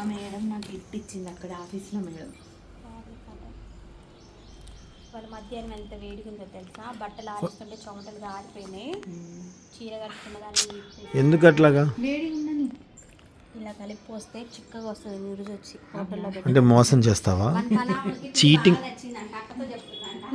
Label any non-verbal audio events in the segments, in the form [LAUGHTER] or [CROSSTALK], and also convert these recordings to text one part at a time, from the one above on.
ఆ మేడం నాకు గిఫ్ట్ ఇచ్చింది అక్కడ ఆఫీస్లో మేడం. వాళ్ళ మధ్యాహ్నం ఎంత వేడిగా ఉందో తెలుసా? బట్టలు ఆడుతుంటే చెమటలు ఆరిపోయినాయి చీర కట్టుకున్న దాన్ని ఎందుకు అట్లాగా? వేడి ఉందని ఇలా కలిపి పోస్తే చిక్కగా వస్తుంది నీరుజు వచ్చి హోటల్లో అంటే మోసం చేస్తావా? [LAUGHS] చీటింగ్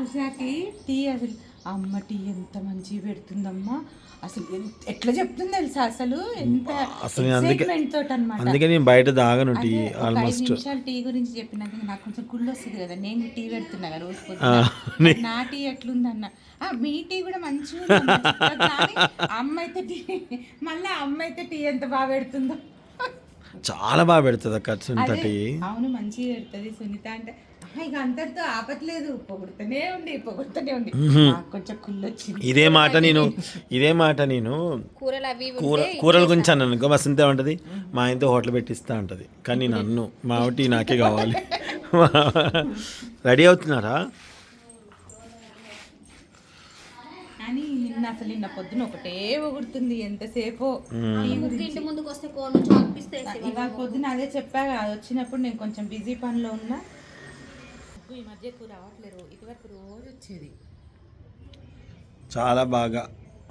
ఉషాకి టీ అసలు అమ్మ టీ ఎంత మంచిగా పెడుతుందమ్మా. అసలు ఎంత- ఎట్లా చెప్తుంది తెలుసా? అసలు ఎంత అసలు నేను అందుకే- ఎక్సైట్మెంట్ తోటి అనమాట అందుకే నేను బయట తాగను టీ ఒక ఐదు ఆల్మోస్ట్ నిమిషాలు టీ గురించి చెప్పినాక నాకు కొంచెం కుళ్ళు వస్తుంది కదా. నేను టీ పెడుతున్నా కదా రోజు పొద్దున్న. నా టీ ఎట్లుందన్న? ఆ, మీ టీ కూడా మంచిగా ఉందన్న. చెప్పగా కానీ అమ్మ అయితే టీ మళ్ళీ అమ్మ అయితే టీ ఎంత బాగా పెడుతుందో. చాలా బాగా పెడుతుంది అక్క సునీత అవును మంచిగా పెడుతుంది సునీత అంటే "ఆహా, ఇక అంతటితో ఆపట్లేదు పొగుడుతూనే ఉండి పొగుడుతూనే ఉండి నాకు కొంచెం కుళ్ళు వచ్చింది ఇదే మాట నేను ఇదే మాట నేను కూరలు అవి కూర కూరల గురించి అన్నాను అనుకో మా సునీత ఉంటుంది మా ఆయనతో హోటల్ పెట్టిస్తా ఉంటుంది కానీ నేను అన్ను మా ఆవిడ టీ నాకే కావాలి. [LAUGHS] [LAUGHS] రెడీ అవుతున్నారా? కానీ అసలు నిన్న పొద్దున ఒకటే పొగుడుతుంది ఎంతసేపు. ఇంటి ముందుకు వస్తే ఇవాళ పొద్దున అదే చెప్పాగా అది వచ్చినప్పుడు నేను కొంచెం బిజీ పనిలో ఉన్నా. ఈ మధ్య ఎక్కువ రావట్లేదు ఇదివరకు రోజు వచ్చేది. చాలా బాగా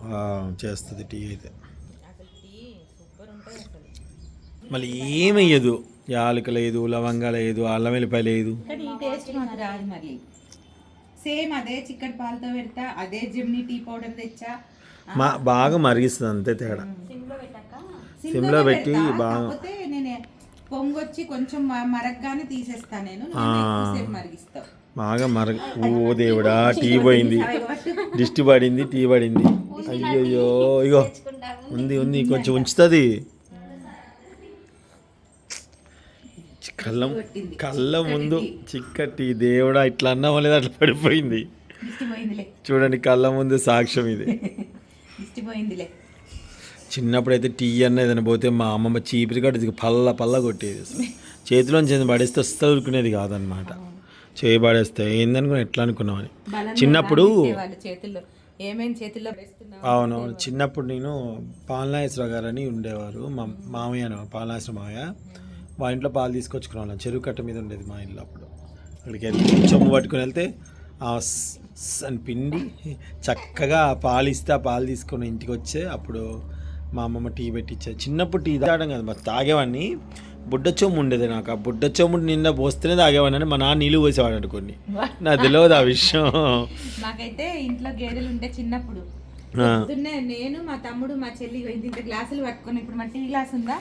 ఆ, చేస్తుంది టీ అయితే. అసలు టీ సూపర్ ఉంటుంది అసలు. మళ్ళీ ఏమయ్యదు యాలక లేదు లవంగా లేదు అల్లం వెల్లిపాయ లేదు. కానీ ఈ టేస్ట్ మాకు రాదు మరి. సేమ్ అదే చిక్కటి పాలతో పెడతా అదే జిమ్ని టీ పౌడర్ తెచ్చా. మా బాగా మరిగిస్తుంది అంతే తేడా. సిమ్లో పెట్టాక? సిమ్లో పెట్టి. బాగా నేను పొంగొచ్చి కొంచెం మరగ్గానే తీసేస్తా నేను. మరిగిస్తావు బాగా మరగ ఓ దేవుడా టీ పోయింది. దిష్టి పడింది టీ పడింది. అయ్యయ్యో ఇగో. ఉంది. ఉంది కొంచెం ఉంచుతుంది. కళ్ళ కళ్ళ ముందు చిక్కటి దేవుడా ఇట్లా అన్నామో లేదా అట్లా పడిపోయింది. చూడండి కళ్ళ ముందు సాక్ష్యం ఇది. [LAUGHS] చిన్నప్పుడు అయితే టీ అన్న ఏదైనా పోతే మా అమ్మమ్మ చీపిరి కట్టి పల్ల పల్ల కొట్టేది చేతిలోంచి పడేస్తే వస్తే ఉరుకునేది కాదనమాట చేయి పడేస్తే ఏందనుకున్నా ఎట్లా అనుకున్నామని. చిన్నప్పుడు ఏమేమి చేతుల్లో అవునవును చిన్నప్పుడు నేను పాలనాగేశ్వర గారు అని ఉండేవారు. మా మామయ్య అని పాలనాగేశ్వర మామయ్య. మా ఇంట్లో పాలు తీసుకొచ్చుకునే వాళ్ళం చెరువు కట్ట మీద ఉండేది మా ఇంట్లో అప్పుడు. అక్కడికి వెళ్ళి చెమ్ము పట్టుకుని వెళ్తే అని పిండి చక్కగా పాలు ఇస్తే ఆ పాలు తీసుకొని ఇంటికి వచ్చే అప్పుడు మా అమ్మమ్మ టీ పెట్టించేది చిన్నప్పుడు టీ తాగడం కదా మరి తాగేవాడిని. బుడ్డ చెమ్ము ఉండేది నాకు. ఆ బుడ్డ చెమ్ము నిండా పోస్తేనే తాగేవాడిని అని మా నాన్న నీళ్ళు పోసేవాడు అనుకోండి. నాకు తెలియదు ఆ విషయం. నాకైతే ఇంట్లో గేదెలు ఉంటే చిన్నప్పుడు. పొద్దున్నే నేను మా తమ్ముడు మా చెల్లి ఇంత గ్లాసులు పట్టుకొని ఇప్పుడు మా టీ గ్లాస్ ఉందా.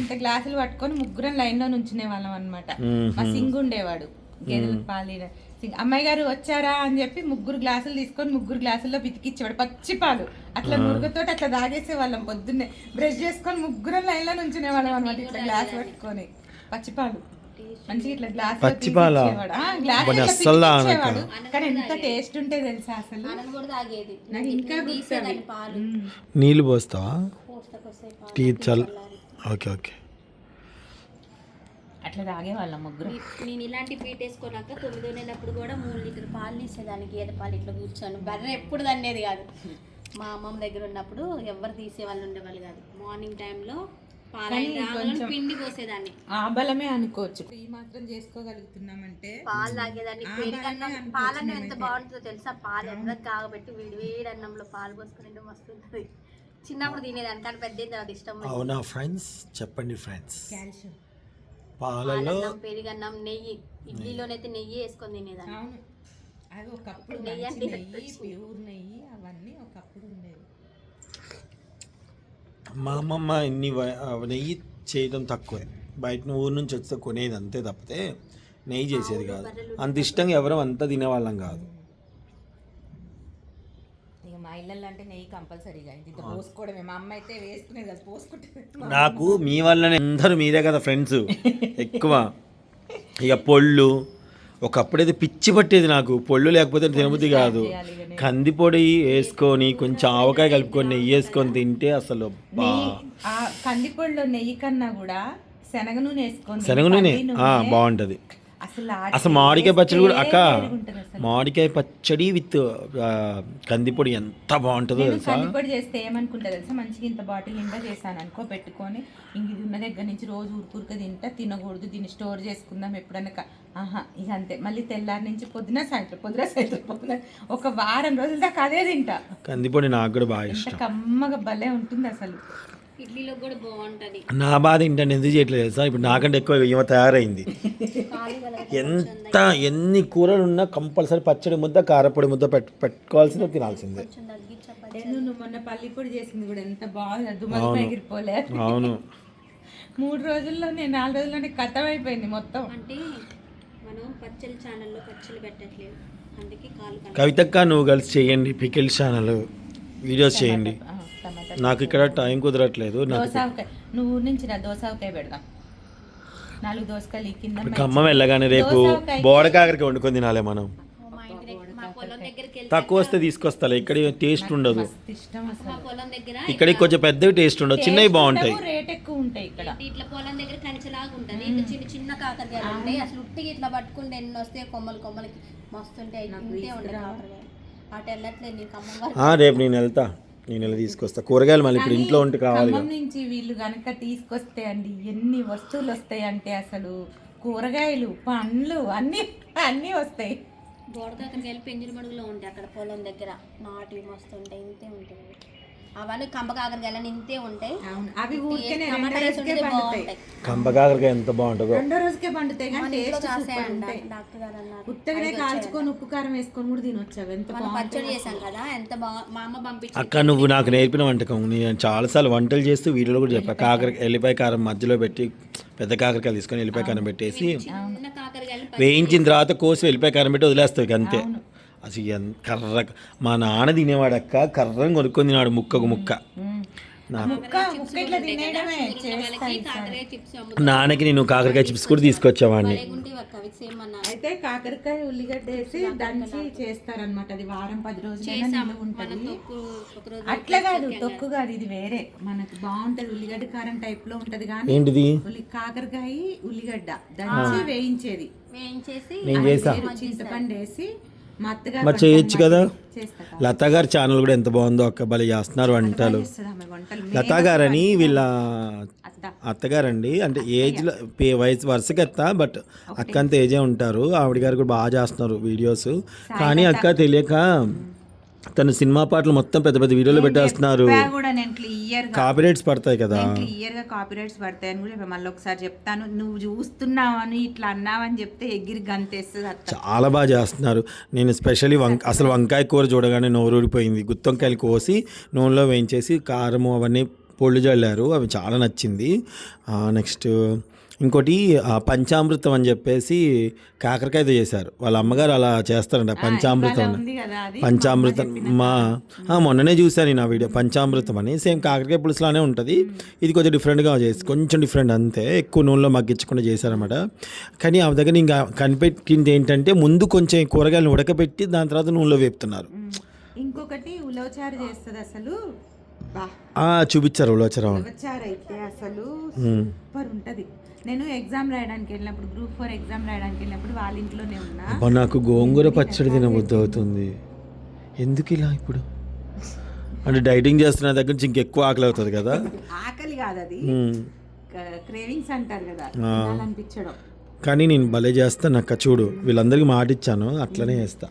ఇంత గ్లాసులు పట్టుకొని ముగ్గురం లైన్లో నుంచునే వాళ్ళం అనమాట మా సింగ్ ఉండేవాడు. గేదెలకు పాలు అమ్మాయి గారు వచ్చారా అని చెప్పి ముగ్గురు గ్లాసులు తీసుకొని ముగ్గురు గ్లాసుల్లో బితికిచ్చేవాడు పచ్చి పాలు. అట్లా మురుగుతోటి అట్లా తాగేసే వాళ్ళం పొద్దున్నే. బ్రష్ చేసుకొని ముగ్గురం లైన్లో నుంచునే వాళ్ళం అనమాట ఇట్లా గ్లాస్ పట్టుకొని. పచ్చి పాలు. మంచిగా ఇట్లా గ్లాస్ పచ్చిపాలా? అస్సలు. కానీ ఎంత టేస్ట్ ఉంటే తెలుసా అసలు? ఆనంద్ కూడా తాగేది. నాకు ఇంకా నీళ్ళు పోస్తావా? టీ చల్. Okay okay. అట్లా తాగేవాళ్ళం ముగ్గురు. నీ- నేను ఇలాంటి పీట వేసుకున్నాక తొమ్మిది నెలప్పుడు కూడా మూడు లీటర్ పాలు తీసేదాన్ని. గేదె పాలు ఇట్లా కూర్చొని. బర్రె ఎప్పుడు తన్నేది కాదు. మా అమ్మమ్మ దగ్గర ఉన్నప్పుడు ఎవరు తీసే వాళ్ళు ఉండేవాళ్ళు కాదు. మార్నింగ్ టైంలో పిండి పోసేదాన్ని. ఆ బలమే అనుకోవచ్చు. ఈ మాత్రం చేసుకోగలుగుతున్నామంటే పాలు తాగేదాన్ని. పెరుగన్నం పాలన్నం ఎంత బాగుంటుందో తెలుసా? పాలు ఎంత కాగబెట్టి వేడి వేడి అన్నంలో పాలు పోసుకుని తింటే మస్తు ఉంటుంది చిన్నప్పుడు తినేదాన్ని కానీ పెద్ద తర్వాత ఇష్టం. అవునా ఫ్రెండ్స్? చెప్పండి ఫ్రెండ్స్. కాల్షియం. పాలలో పెరుగన్నం నెయ్యి. ఇడ్లీలోనైతే నెయ్యి. వేసుకొని తినేదాన్ని. అవును. అవి ఒకప్పుడు నెయ్యి మంచి అంటే నెయ్యి ప్యూర్ నెయ్యి అవన్నీ ఒకప్పుడు ఉండేవి మా అమ్మమ్మ ఇన్ని నెయ్యి చేయడం తక్కువే. బయట ఊరు నుంచి వస్తే కొనేది అంతే తప్పితే నెయ్యి చేసేది కాదు. అంత ఇష్టంగా ఎవరం అంతా తినేవాళ్ళం కాదు. ఇక మా ఇళ్ళల్లో అంటే నెయ్యి కంపల్సరీగా ఇంత పోసుకోవడమే. మా అమ్మ అయితే వేసుకునేది అది పోసుకుంటే నాకు మీ వల్లనే అందరూ మీరే కదా ఫ్రెండ్స్. ఎక్కువ. ఇక పొళ్ళు. ఒకప్పుడైతే పిచ్చి పట్టేది నాకు. పొళ్ళు లేకపోతే తినబుద్ధి కాదు. కందిపొడి వేసుకొని కొంచెం ఆవకాయ కలుపుకొని నెయ్యి వేసుకొని తింటే అసలు కందిపొడిలో నెయ్యి కన్నా కూడా శనగ నూనె వేసుకొని శనగ నూనె బాగుంటుంది. అసలు మామిడికాయ పచ్చడి కూడా అక్క. మామిడికాయ పచ్చడి విత్ కందిపొడి ఎంత బాగుంటుందో తెలుసా? కందిపొడి చేస్తే ఏమనుకుంటా తెలుసా? మంచిగా ఇంత బాటిల్ నిండా చేశాను అనుకో పెట్టుకొని. ఇంక ఇది ఉన్న దగ్గర నుంచి రోజు ఊరుకూరుక తింటా తినకూడదు దీన్ని స్టోర్ చేసుకుందాం ఎప్పుడన్నా ఆహా ఇక అంతే. మళ్ళీ తెల్లారి నుంచి పొద్దున సాయంత్రం పొద్దున సాయంత్రం పొద్దున ఒక వారం రోజుల దాకా అదే తింటా. కందిపొడి నాకు కూడా బాగా ఇష్టం. కమ్మగా భలే ఉంటుంది అసలు. ఇడ్లీలో కూడా బాగుంటది. నా బాధ ఏంటంటే ఎందుకు చేయట్లేదు తెలుసా? ఇప్పుడు నాకంటే ఎక్కువ ఈమె తయారైంది. ఎంత ఎన్ని కూరలు ఉన్నా కంపల్సరీ పచ్చడి ముద్ద కారపొడి ముద్ద పెట్టు పెట్టుకోవాల్సిందే తినాల్సిందే. కొంచెం తగ్గించప్ప నేను నువ్వు మొన్న పల్లి పొడి చేసింది కూడా ఎంత బాగా దుమ్మలు ఎగిరిపోలే. అవును. మూడు రోజుల్లో నేను నాలుగు రోజుల్లోనే కథం అయిపోయింది మొత్తం. అంటే మనం ఛానల్లో పచ్చళ్ళు పెట్టట్లేదు. అందుకే కవితక్క నువ్వు కలిసి చేయండి పికిల్ ఛానల్ వీడియోస్ చేయండి. నాకు ఇక్కడ టైం కుదరట్లేదు. దోసకాయ నువ్వు ఊరి నుంచి దోసకాయ పెడదాం నాలుగు దోసకాయలు ఈ కింద ఖమ్మం వెళ్ళగానే రేపు బోడకాకరికి వండుకొని తినాలి మనం. తక్కువ వస్తే తీసుకొస్తా ఇక్కడ టేస్ట్ ఉండదు. మస్తు ఇష్టం అసలు. మా పొలం దగ్గర ఇక్కడ కొంచెం పెద్దవి టేస్ట్ ఉండదు చిన్నవి బాగుంటాయి. రేట్ ఎక్కువ ఉంటాయి ఇక్కడ. ఇట్లా పొలం దగ్గర కంచెలాగా ఉంటది ఇట్లా చిన్న చిన్న కాకరకాయలు ఉంటాయి అసలు ఉట్టిగా ఇట్లా పట్టుకుంటే ఎన్ని వస్తాయి కొమ్మలు కొమ్మలకి. ఇంతే కాకరకాయలు. అటు వెళ్ళట్లేదు నీకు రేపు నేను వెళ్తా. నేను వెళ్ళి తీసుకొస్తా. కూరగాయలు మళ్ళీ ఇప్పుడు ఇంట్లో ఉంటే కావాలి ఖమ్మం నుంచి వీళ్ళు గనక తీసుకొస్తే అండి ఎన్ని వస్తువులు వస్తాయి అంటే అసలు కూరగాయలు పండ్లు అన్ని అన్నీ వస్తాయి. బోడ కాకరకాయలు పెంజుల మడుగులో ఉంటాయి అక్కడ పొలం దగ్గర. నాటివి మస్తు ఉంటాయి ఇంతే ఉంటాయి. అవన్నీ కాకరకాయలు ఇంతే ఉంటాయి. అవి ఊరికేనే టమాటా రైస్ ఉంటే బాగుంటాయి. ఎంత బాగుంటుందో. రెండో రోజుకే పండుతాయి కానీ టేస్ట్ సూపర్ ఉంటాయి. డాక్టర్ గారు అన్నారు. ఉత్తగానే కాల్చుకొని ఉప్పు కారం వేసుకొని కూడా తినొచ్చు. అవి ఎంత మనం పచ్చడి చేసాం కదా ఎంత బాగా మా అమ్మ పంపించి అక్క నువ్వు నాకు నేర్పిన వంటకం. నేను చాలాసార్లు వంటలు చేస్తూ వీడియోలో కూడా చెప్పా. కాకర ఎల్లిపాయ కారం మధ్యలో పెట్టి పెద్ద కాకరకాయలు తీసుకొని ఎల్లిపాయ కారం పెట్టేసి వేయించిన తర్వాత కోసి ఎల్లిపాయ కారం పెట్టి వదిలేస్తావు అంతే. అసలు ఎంత కర్ర మా నాన్న తినేవాడక్క కర్రని కొనుక్కొని తినేవాడు ముక్కకు ముక్క. నాకు నాన్నకి నేను కాకరకాయ చిప్స్ కూడా తీసుకొచ్చేవాడిని. అయితే కాకరకాయ ఉల్లిగడ్డ వేసి దంచి చేస్తారనమాట అది వారం పది నిలువ ఉంటది. అట్లా కాదు తొక్కు కాదు. ఇది వేరే. మనకు బాగుంటది ఉల్లిగడ్డ కారం టైప్లో ఉంటది కానీ ఏంటిది? ఉల్లి కాకరకాయ ఉల్లిగడ్డ దంచి వేయించేది. వేయించేసి చింతపండు వేసి మరి చేయొచ్చు కదా. లతా గారి ఛానల్ కూడా ఎంత బాగుందో అక్క భలే చేస్తున్నారు వంటలు. లతా గారని వీళ్ళ అత్త. అత్తగారండి. అంటే ఏజ్లో పే వయసు వరుసకి ఎత్త బట్ అక్క అంత ఏజే ఉంటారు. ఆవిడ గారు కూడా బాగా చేస్తున్నారు వీడియోస్. కానీ అక్క తెలియక తను సినిమా పాటలు మొత్తం పెద్ద పెద్ద వీడియోలు పెట్టేస్తున్నారు. కూడా నేను క్లియర్ కాపీరైట్స్ పడతాయి కదా. క్లియర్గా కాపీరైట్స్ పడతాయని కూడా చెప్పా. మళ్ళీ ఒకసారి చెప్తాను. నువ్వు చూస్తున్నావని ఇట్లా అన్నావని చెప్తే ఎగిరి గంతేస్తుంది చాలా బాగా చేస్తున్నారు. నేను స్పెషల్లీ వంక అసలు వంకాయ కూర చూడగానే నోరు ఊడిపోయింది గుత్తొంకాయలు కోసి నూనెలో వేయించేసి కారము అవన్నీ పొళ్ళు చల్లారు అవి చాలా నచ్చింది. నెక్స్ట్ ఇంకోటి పంచామృతం అని చెప్పేసి కాకరకాయతో చేశారు. వాళ్ళ అమ్మగారు అలా చేస్తారంట పంచామృతం పంచామృతం మా మొన్ననే చూశాను నేను ఆ వీడియో పంచామృతం అని. సేమ్ కాకరకాయ పులుసులానే ఉంటుంది. ఇది కొంచెం డిఫరెంట్గా చేసి కొంచెం డిఫరెంట్ అంతే. ఎక్కువ నూనెలో మగ్గించకుండా చేశారన్నమాట. కానీ ఆ దగ్గర ఇంకా కనిపెట్టింది ఏంటంటే ముందు కొంచెం కూరగాయలను ఉడకబెట్టి దాని తర్వాత నూనెలో వేపుతున్నారు. ఇంకొకటి ఉలవచారు చేస్తుంది అసలు. చూపించారు అయితే అసలు సూపర్ ఉంటది. నేను ఎగ్జామ్ రాయడానికి వెళ్ళినప్పుడు గ్రూప్ ఫోర్ ఎగ్జామ్ రాయడానికి వెళ్ళినప్పుడు వాళ్ళ ఇంట్లోనే ఉన్నా. నాకు గోంగూర పచ్చడి తినబుద్ధి అవుతుంది. ఎందుకు ఇలా ఇప్పుడు? అంటే డైటింగ్ చేస్తున్న దగ్గర నుంచి ఇంకెక్కువ ఆకలి అవుతుంది కదా? ఆకలి కాదు అది. క్రేవింగ్స్ అంటారు కదా తినాలనిపించడం. కానీ నేను భలే చేస్తాను అక్క చూడు. వీళ్ళందరికీ మాట ఇచ్చాను అట్లనే చేస్తా.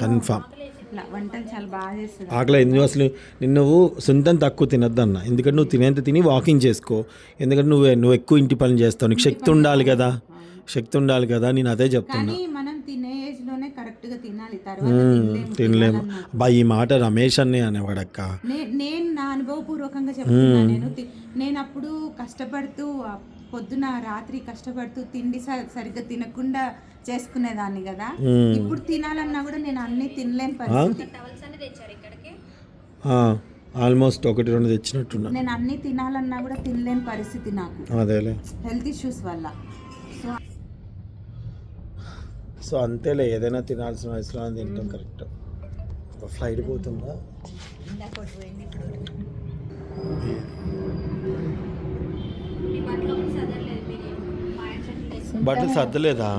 కన్ఫామ్. ఇట్లా వంటలు చాలా బాగా చేస్తుంది ఆకలి ఎందుకు అసలు? నిన్ను నువ్వు సొంతం తక్కువ తినొద్దు అన్న ఎందుకంటే నువ్వు తినేంత తిని వాకింగ్ చేసుకో. ఎందుకంటే నువ్వు నువ్వు ఎక్కువ ఇంటి పని చేస్తావు. నీకు శక్తి ఉండాలి కదా. శక్తి ఉండాలి కదా నేను అదే చెప్తున్నా. కానీ మనం తినే ఏజ్లోనే కరెక్ట్గా తినాలి. తర్వాత మ్మ్, తినలేము. బా ఈ మాట రమేష్ అన్నే అనేవాడక్క. నే- నేను నా అనుభవపూర్వకంగా చెప్తున్నా నేను. తి- నేను అప్పుడు కష్టపడుతూ పొద్దున రాత్రి కష్టపడుతూ తిండి సరిగ్గా తినకుండా చేసుకునేదాన్ని కదా. ఇప్పుడు తినాలన్నా కూడా నేను అన్ని తినలేని పరిస్థితి. టవల్స్ అన్ని తెచ్చారు ఇక్కడికి? ఆల్మోస్ట్ ఒకటి రెండు తెచ్చినట్టున్నా. నేను అన్ని తినాలన్నా కూడా తినలేని పరిస్థితి నాకు. అదేలే. హెల్త్ ఇష్యూస్ వల్ల. సో సో అంతేలే ఏదైనా తినాల్సిన వయసులో తింటాం కరెక్ట్. ఫ్లైట్ పోతుందా? బట్టలో సర్దలేదా?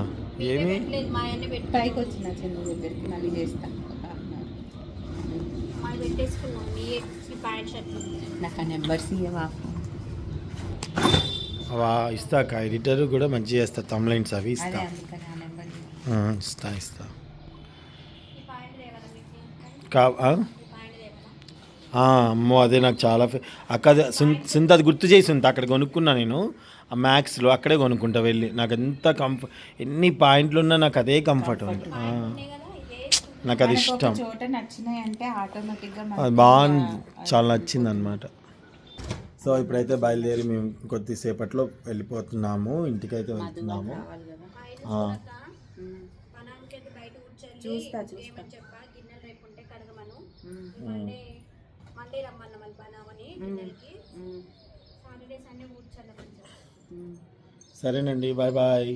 ఏమి? పెట్టలేదు మా అన్నీ పెట్టి పైకి వచ్చిన చిన్న దగ్గరికి మళ్ళీ చేస్తా. ఒక half an hour. మా పెట్టేసుకున్నాం మీ మీ ప్యాంట్ షర్ట్లు నాకు ఆ నెంబర్స్ ఇవ్వవా వా ఇస్తాక ఎడిటర్ కూడా మంచిగా చేస్తా తమ్లైన్స్ అవి ఇస్తా ఇస్తా. ఇస్తా కా ఆ? ఈ ప్యాంట్ తేవాలా ఆ, అమ్మో అదే నాకు చాలా ఫే- అక్క సుంత అది గుర్తు చేసి సుంత అక్కడ కొనుక్కున్నా నేను. ఆ మ్యాక్స్లో అక్కడే కొనుక్కుంటా వెళ్ళి. నాకు ఎంత కంఫర్ట్ ఎన్ని పాయింట్లు ఉన్నా నాకు అదే కంఫర్ట్ ఉంది నాకు అది ఇష్టం. చోట నచ్చినాయి అంటే ఆటోమేటిక్గా అది బాగుంది చాలా నచ్చింది అనమాట సో ఇప్పుడైతే బయలుదేరి మేము కొద్దిసేపట్లో వెళ్ళిపోతున్నాము. ఇంటికైతే వెళ్తున్నాము. చూస్తా చూస్తా. మండే రమ్మన్న మళ్ళీ పనామని గిన్నెలకి సాటర్డే సండే కూర్చోాలి కొంచెం సరేనండి బాయ్ బాయ్.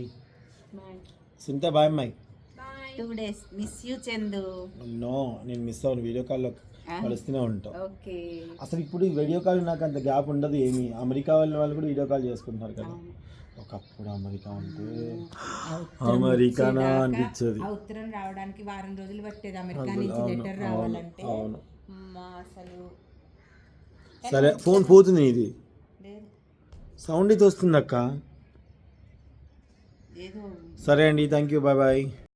సుంత బాయ్ అమ్మాయి. Two days miss you Chandu no నేను మిస్ అవ్వను వీడియో కాల్లో కలుస్తూనే ఉంటాం. ఓకే అసలు ఇప్పుడు ఈ వీడియో కాల్ నాకు అంత గ్యాప్ ఉండదు ఏమి. అమెరికా వాళ్ళ వాళ్ళు కూడా వీడియో కాల్ చేసుకుంటున్నారు కదా. ఒకప్పుడు అమెరికా అంటే అమెరికానా అనిపించేది. ఆ ఉత్తరం రావడానికి వారం రోజులు పట్టేది. అమెరికా నుంచి లెటర్ రావాలంటే. అవును. అసలు. సరే ఫోన్ పోతుంది ఇది సౌండ్ ఇది వస్తుంది అక్క సరే అండి థ్యాంక్ యూ బాయ్ బాయ్